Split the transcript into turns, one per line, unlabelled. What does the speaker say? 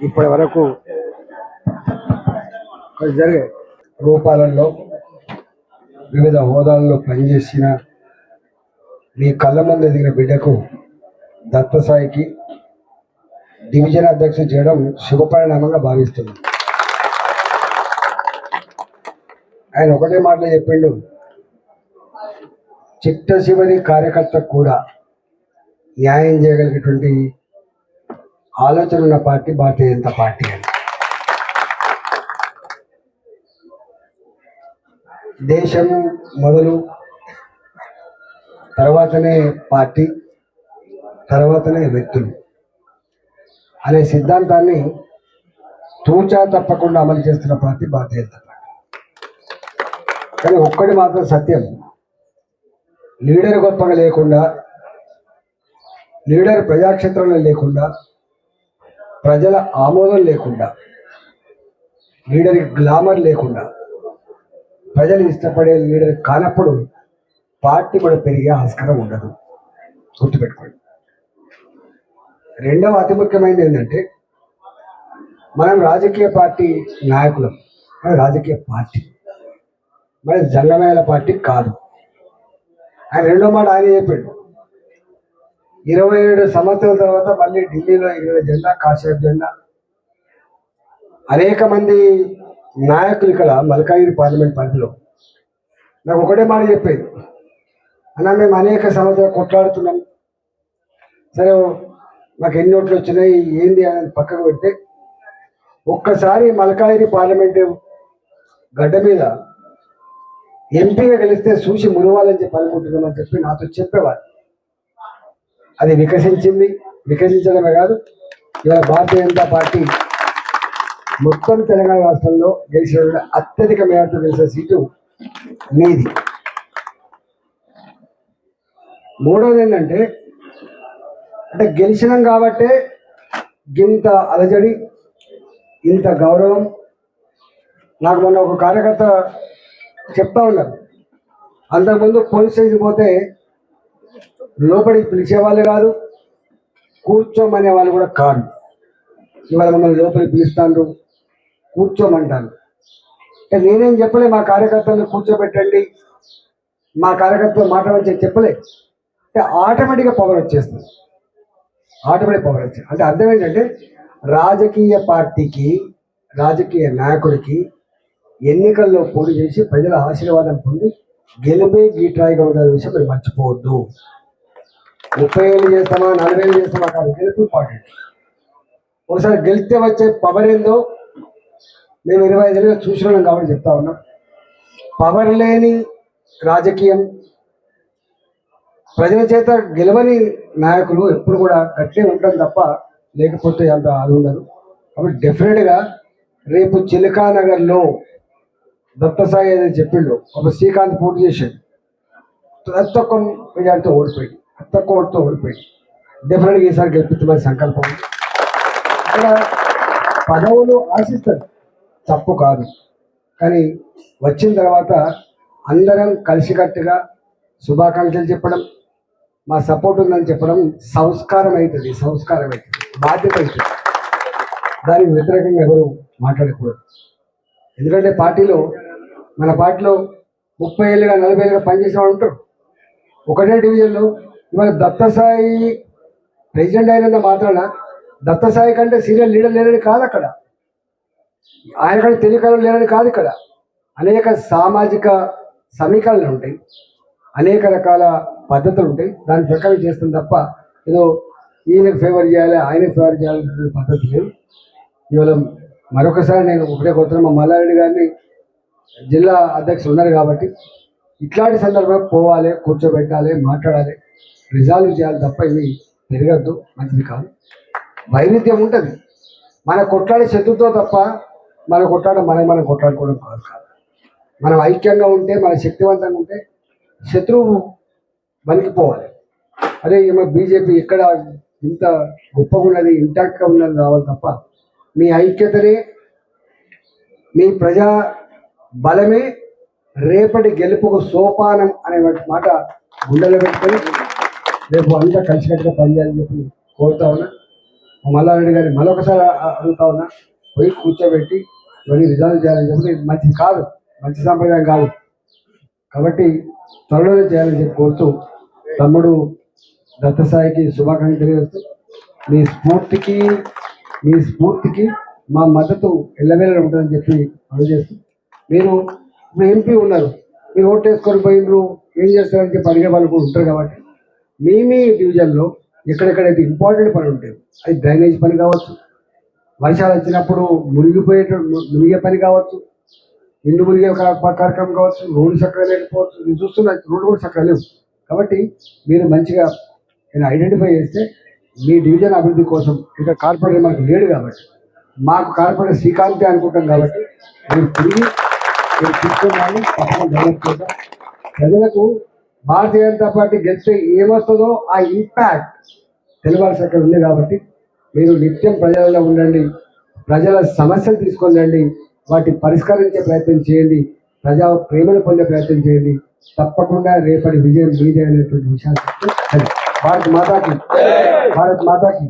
ఇప్పటి వరకు జరిగే రూపాలలో వివిధ హోదాల్లో పనిచేసిన మీ కళ్ళ ముందు ఎదిగిన బిడ్డకు దత్తసాయికి డివిజన్ అధ్యక్షుడు చేయడం శుభపరిణామంగా భావిస్తుంది ఆయన ఒకటే మాటలు చెప్పిండు చిట్ట చివరి కార్యకర్తకు కూడా న్యాయం చేయగలిగేటువంటి ఆలోచన ఉన్న పార్టీ భారతీయ జనతా పార్టీ అని. దేశం మొదలు తర్వాతనే పార్టీ తర్వాతనే వ్యక్తులు అనే సిద్ధాంతాన్ని తూచా తప్పకుండా అమలు చేస్తున్న పార్టీ భారతీయ జనతా పార్టీ. కానీ ఒక్కటి మాత్రం సత్యం. లీడర్ గొప్పగా లేకుండా లీడర్ ప్రజాక్షేత్రంలో లేకుండా ప్రజల ఆమోదం లేకుండా లీడర్కి గ్లామర్ లేకుండా ప్రజలు ఇష్టపడే లీడర్ కానప్పుడు పార్టీ కూడా పెరిగే ఆస్కారం ఉండదు. గుర్తుపెట్టుకోండి. రెండవ అతి ముఖ్యమైనది ఏంటంటే మనం రాజకీయ పార్టీ నాయకులం మన రాజకీయ పార్టీ మన జంగమేళ పార్టీ కాదు. ఆయన రెండో మాట ఆయన చెప్పాడు. ఇరవై ఏడు సంవత్సరాల తర్వాత మళ్ళీ ఢిల్లీలో ఇరవై జెండా కాషాయ జెండా. అనేక మంది నాయకులు ఇక్కడ మల్కాగిరి పార్లమెంట్ పరిధిలో. నాకు ఒకటే మాట చెప్పేది. అన్న మేము అనేక సంవత్సరాలు కొట్లాడుతున్నాం. సరే మాకు ఎన్ని ఓట్లు వచ్చినాయి ఏంది అని పక్కకు పెడితే ఒక్కసారి మల్కాగిరి పార్లమెంటు గడ్డ మీద ఎంపీగా గెలిస్తే చూసి మునవాలని చెప్పి అనుకుంటున్నామని చెప్పి నాతో చెప్పేవారు అది వికసించింది వికసించడమే కాదు ఇవాళ భారతీయ జనతా పార్టీ మొత్తం తెలంగాణ రాష్ట్రంలో గెలిచిన అత్యధిక మేరతో గెలిచిన సీటు మీది. మూడోది ఏంటంటే అంటే గెలిచినాం కాబట్టే ఇంత అలజడి ఇంత గౌరవం. నాకు మొన్న ఒక కార్యకర్త చెప్తా ఉన్నారు. అంతకుముందు పోలీస్ స్టేషన్ పోతే లోపలికి పిలిచేవాళ్ళు కాదు కూర్చోమనే వాళ్ళు కూడా కాదు. ఇవాళ మమ్మల్ని లోపలికి పిలుస్తాను కూర్చోమంటాను నేనేం చెప్పలే మా కార్యకర్తలను కూర్చోబెట్టండి మా కార్యకర్తలు మాట్లాడని చెప్పలే. అంటే ఆటోమేటిక్గా పవర్ వచ్చేస్తుంది. ఆటోమేటిక్ పవర్ వచ్చేది అంటే అర్థం ఏంటంటే రాజకీయ పార్టీకి రాజకీయ నాయకుడికి ఎన్నికల్లో పోటీ చేసి ప్రజల ఆశీర్వాదం పొంది గెలిపే గీట్రాయిగా ఉండాలి విషయం మీరు మర్చిపోవద్దు. ముప్పై ఏళ్ళు చేస్తామా నలభై ఏళ్ళు చేస్తామా కాదు గెలుపు ఇంపార్టెంట్ ఒకసారి గెలిస్తే వచ్చే పవర్ ఏందో మేము ఇరవై ఐదేళ్ళుగా చూసినాం కాబట్టి చెప్తా ఉన్నాం. పవర్ లేని రాజకీయం ప్రజల చేత గెలవని నాయకులు ఎప్పుడు కూడా గట్టిగా ఉంటాం తప్ప లేకపోతే అంత అది ఉండదు. కాబట్టి డెఫినెట్గా రేపు చిలకానగర్లో దత్తసాయి ఏదైతే చెప్పిండు ఒక శ్రీకాంత్ పోటీ చేశాడు. తక్కువ మెజార్టీతో ఓడిపోయింది. తక్కువ ఓటుతో ఓడిపోయింది. డెఫినెట్గా ఈసారి గెలిపిస్తామని సంకల్పం ఇక్కడ పదవులు ఆశిస్తారు. తప్పు కాదు. కానీ వచ్చిన తర్వాత అందరం కలిసికట్టుగా శుభాకాంక్షలు చెప్పడం మా సపోర్ట్ ఉందని చెప్పడం సంస్కారం అవుతుంది సంస్కారం అవుతుంది బాధ్యత అవుతుంది. దానికి వ్యతిరేకంగా ఎవరు మాట్లాడకూడదు. ఎందుకంటే పార్టీలో మన పార్టీలో ముప్పై ఏళ్ళుగా నలభై ఏళ్ళుగా పనిచేసిన వాళ్ళు ఉంటారు. ఒకటే డివిజన్లో ఇవాళ దత్తసాయి ప్రెసిడెంట్ అయినంత మాత్రాన దత్తసాయి కంటే సీనియర్ లీడర్ లేరని కాదు అక్కడ. ఆయన కంటే తెలియకలు లేరని కాదు ఇక్కడ. అనేక సామాజిక సమీకరణలు ఉంటాయి. అనేక రకాల పద్ధతులు ఉంటాయి. దాని ప్రకారం చేస్తాం తప్ప ఏదో ఈయనకు ఫేవర్ చేయాలి ఆయనకు ఫేవర్ చేయాలనే పద్ధతి లేదు. ఇవాళ మరొకసారి నేను ఒకటే కొడుతున్నా మా మల్లారెడ్డి గారిని జిల్లా అధ్యక్షులు ఉన్నారు కాబట్టి ఇట్లాంటి సందర్భంలో పోవాలి కూర్చోబెట్టాలి మాట్లాడాలి. రిజాల్వ్ చేయాలి తప్ప ఇవి పెరగద్దు మంచిది కాదు. వైరుధ్యం ఉంటుంది. మన కొట్లాడే శత్రుతో తప్ప మన కొట్లాడ మనం మనం కొట్లాడుకోవడం కాదు కాదు. మనం ఐక్యంగా ఉంటే మన శక్తివంతంగా ఉంటే శత్రువు వణికిపోవాలి. అదే మన బీజేపీ ఎక్కడ ఇంత గొప్పగా ఉన్నది ఇంటాక్ట్గా ఉన్నది రావాలి తప్ప మీ ఐక్యతనే మీ ప్రజా బలమే రేపటి గెలుపుకు సోపానం అనే మాట గుండెలో పెట్టుకొని రేపు అంతా కలిసికట్టుగా పనిచేయాలని చెప్పి కోరుతా ఉన్నా. మల్లారెడ్డి గారిని మరొకసారి అడుగుతా ఉన్నా. పోయి కూర్చోబెట్టి ఇవన్నీ రిజాల్వ్ చేయాలని చెప్పి మంచిది కాదు. మంచి సాంప్రదాయం కాదు. కాబట్టి త్వరలోనే చేయాలని చెప్పి కోరుతూ తమ్ముడు దత్తసాయికి శుభాకాంక్షలు తెలియజేస్తూ మీ స్ఫూర్తికి మీ స్ఫూర్తికి మా మద్దతు ఎల్లవేళ ఉంటుందని చెప్పి అడుగు చేస్తూ మీరు మీ ఎంపీ ఉన్నారు. మీరు ఓటు వేసుకొని పోయినరు ఏం చేస్తారని చెప్పి అడిగే వాళ్ళు కూడా ఉంటారు కాబట్టి మీ మీ డివిజన్లో ఎక్కడెక్కడైతే ఇంపార్టెంట్ పని ఉంటాయి అది డ్రైనేజ్ పని కావచ్చు వర్షాలు వచ్చినప్పుడు మునిగిపోయే మునిగే పని కావచ్చు ఇండు మునిగే కార్యక్రమం కావచ్చు రోడ్డు చక్కగా లేకపోవచ్చు. నేను చూస్తున్నా రోడ్డు కూడా చక్కగా లేవు. కాబట్టి మీరు మంచిగా నేను ఐడెంటిఫై చేస్తే మీ డివిజన్ అభివృద్ధి కోసం ఇంకా కార్పొరేటర్ మాకు లేడు కాబట్టి మాకు కార్పొరేటర్ శ్రీకాంతే అనుకుంటాం కాబట్టి మీరు తిరిగి మీరు తీసుకున్నాను తప్పకుండా డెవలప్ చేద్దాం. ప్రజలకు భారతీయ జనతా పార్టీ గెలిస్తే ఏమొస్తుందో ఆ ఇంపాక్ట్ తెలియాల్సి అక్కడ ఉంది కాబట్టి మీరు నిత్యం ప్రజలలో ఉండండి ప్రజల సమస్యలు తీసుకొని రండి వాటి పరిష్కరించే ప్రయత్నం చేయండి ప్రజా ప్రేమను పొందే ప్రయత్నం చేయండి. తప్పకుండా రేపటి విజయం మీదే అనేటువంటి విషయాన్ని. భారత్ మాతాకి. భారత్ మాతాకి.